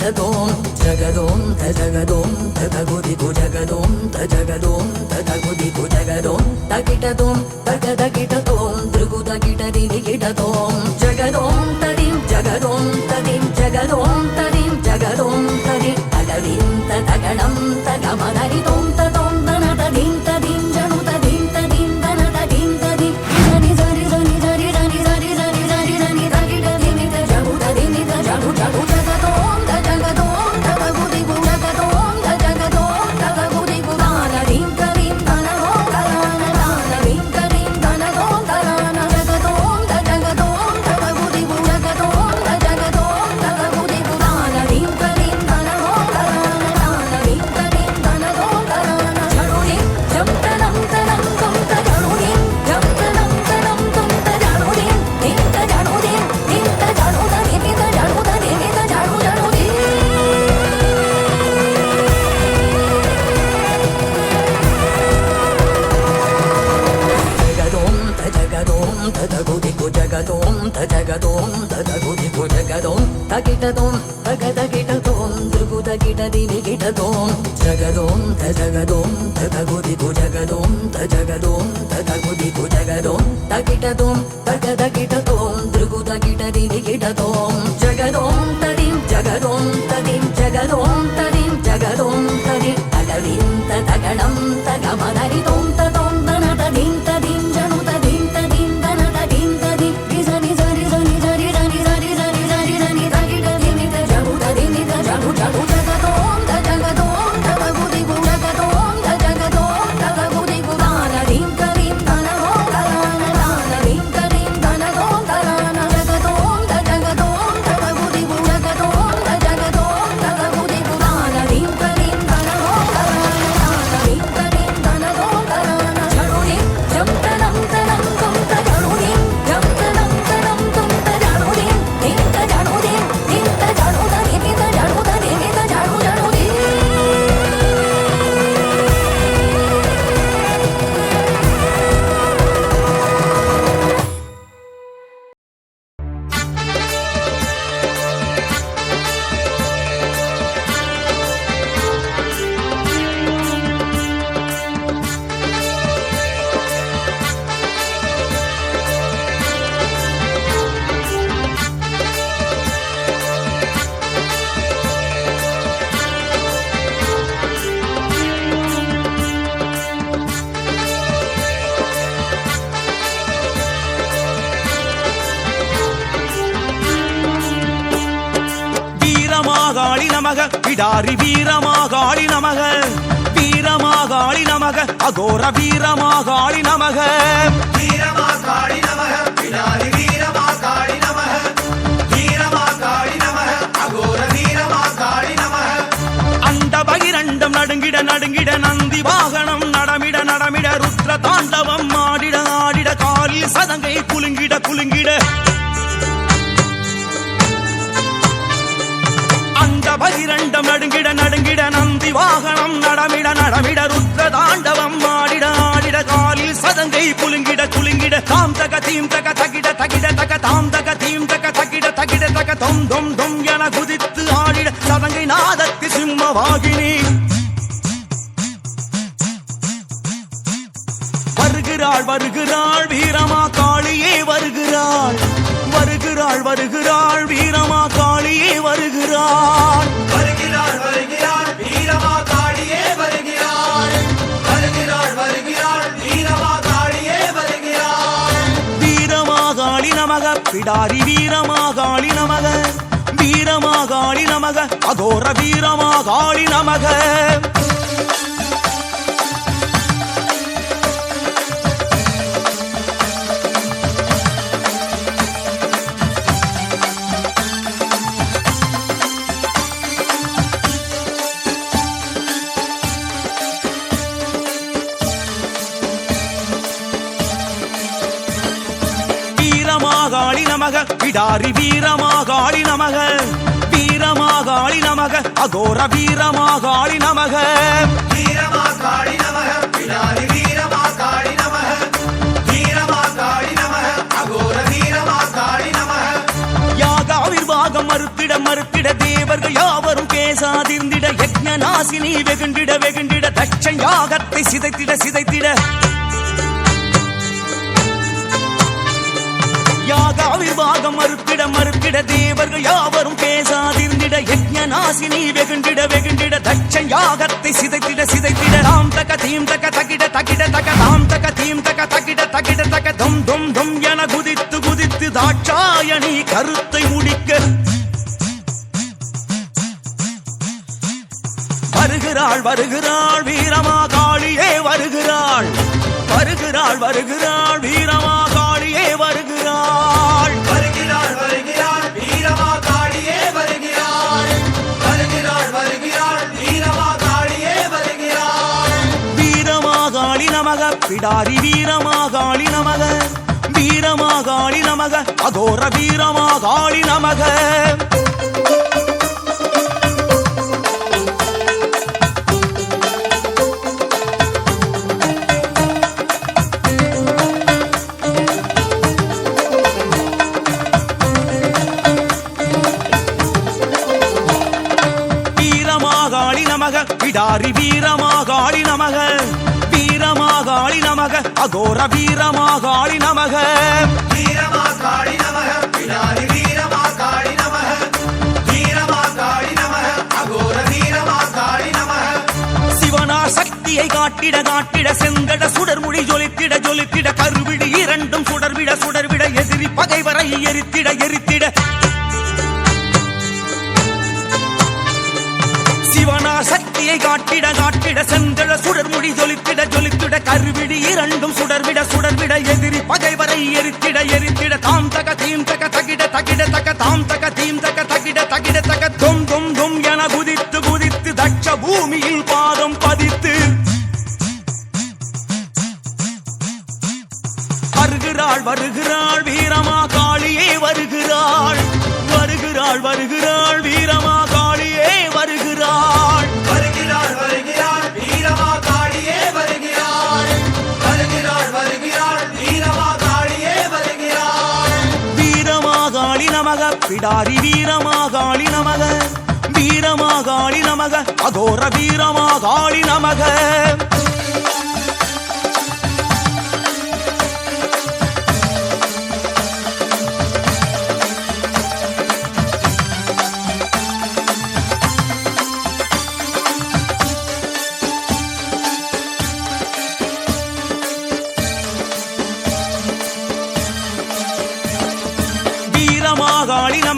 ధగోంత జగదోంత జగదోంత తగుదిగు జగదోంత జగదోంత తగుదిగు జగదోంత కిటదోం తగద కిటతోం దృగు తగిట దిని కిటతోం జగదోంత దిం జగదోంత దిం జగదోంత దిం జగదోంత దిం తగదిం తగిటతోం తదగుదిగు జగదోం తగిటతోం తగదగిటతోం దృగు తగిటది నిగిటతోం జగదోం తగదోం తదగుదిగు జగదోం తగదోం తదగుదిగు జగదోం తగిటతోం తగదగిటతోం దృగు తగిటది నిగిటతోం జగదోం తదిం జగదోం తదిం జగదోం తదిం జగదోం తదిం తగలింత తగణం తగమదరితోం త நமக பிடாரி வீரமாகாளி நமக. வீரமாகாளி நமக அகோர வீரமாகாளி நமக. வீரமா காளி நமக பிடாரி வீரமா காளி நமக. வீரமா காளி நமக அகோர வீரமா காளி நமக. அண்ட பகிரண்டம் நடுங்கிட நடுங்கிட நந்தி வாகனம் நடமிட நடமிட ருத்ர தாண்டவம் ஆடிட ஆடிட காலில் சதங்கை குலுங்கிட குலுங்கிட. அண்ட பகிரண்டம் நடுங்கிட நடுங்கிட நந்தி வாகனம் நடமிட நடமிட ருத்ர தாண்டவம் ஆடிட ஆடிட காலில் சதங்கை புலுங்கிட குலுங்கிட தாம் தக தீம் தக தகிட தகிட தக தாம் தக தீம் தக தகிட தகிட தக தொம் தொம் தொம் என குதித்து ஆடிட சதங்கை நாதத்தி சிம்மவாகினி வருகிறாள் வருகிறாள் வீரமா காளியே வருகிறாள். வருகிறாள் வருகிறாள் வீரமா காளியே வருகிறாள். வருகிறாள் வருகிறாள் வீரமா காளியே வருகிறாள். வருகிறாள் வருகிறாள் வீரமா காளியே வருகிறாள். வீரமாகாளி நமக பிடாரி வீரமாகாளி நமக. வீரமாகாளி நமக அகோர வீரமாகாளி நமக. நமக. வீரமாகாளி நமக. வீரமாகாளி நமக. அகோர வீரமாகாளி நமக. வீரமா காளி நமக. பிடாரி வீரமா காளி நமக. வீரமா காளி நமக. அகோர பாகம் மறுத்திட மறுத்திட தேவர்கள் யாவரும் பேசாதிருந்திட யக்ஞ நாசினி வெகுண்டிட வெகுண்டிட தட்சன் யாகத்தை சிதைத்திட சிதைத்திட. யாகாவிர்வாகம் மறுத்திட மறுத்திட தேவர்கள் யாவரும் பேசாதிருந்திட யக்ஞ நாசினி வெகுண்டிட வெகுண்டிட தட்சன் யாகத்தை சிதைத்திட சிதைத்திட ராம் தக தீம் தக தகிட தகிட தக ராம் தக தீம் தக தகிட தகிட தக தும் தும் தும் என குதித்து குதித்து தாட்சாயணி கருத்தை முடிக்க வருகிறாள் வருகிறாள் வீரமா காளியே வருகிறாள் வருகிறாள் வருகிறாள் வீரமா வருகிறாள். வருகிறாள் வருகிறாள். வீரமா காளியே வருகிறாள். வருகிறாள் வருகிறாள். வீரமா காளியே வருகிறாள். நமக பிடாரி வீரமாகாளி நமக. வீரமாகாளி நமக அகோர வீரமாகாளி நமக. நமக பிடாரி வீரமாகாளி நமக. வீரமாகாளி நமக. அகோர வீரமாகாளி நமக. வீரமா காளி நமக. பிடாரி வீரமா காளி நமக. வீரமா காளி நமக. அகோர வீரமா காளி நமக. சிவனா சக்தியை காட்டிட காட்டிட செங்கட சுடர்முடி ஜொலித்திட ஜொலித்திட கருவிடு இரண்டும் சுடர்விட சுடர்விட எதிரி பகைவரை எரித்திட எரித்திட. சிவனா சக்தியை காட்டிட காட்டிட செந்தழ சுடர்முடி ஜொலித்திட ஜொலித்திட கருவிடி இரண்டும் சுடர்விட சுடர்விட எதிரி பகைவரை எரித்திட எரித்திட தாம் தக தீம் தக தகிட தகிட தக தாம் தக தீம் தக தகிட தகிட தக தொம் தொம் தொம் என குதித்து குதித்து தட்ச பூமியில் பாதம் பதித்து வருகிறாள் வருகிறாள் வீரமா காளியே வருகிறாள் வருகிறாள் வருகிறாள் நமக. பிடாரி வீரமாகாளி நமக. வீரமாகாளி நமக. அகோர வீரமாகாளி நமக.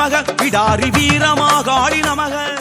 வீரமாகாளி நமக பிடாரி ஆடி நமக.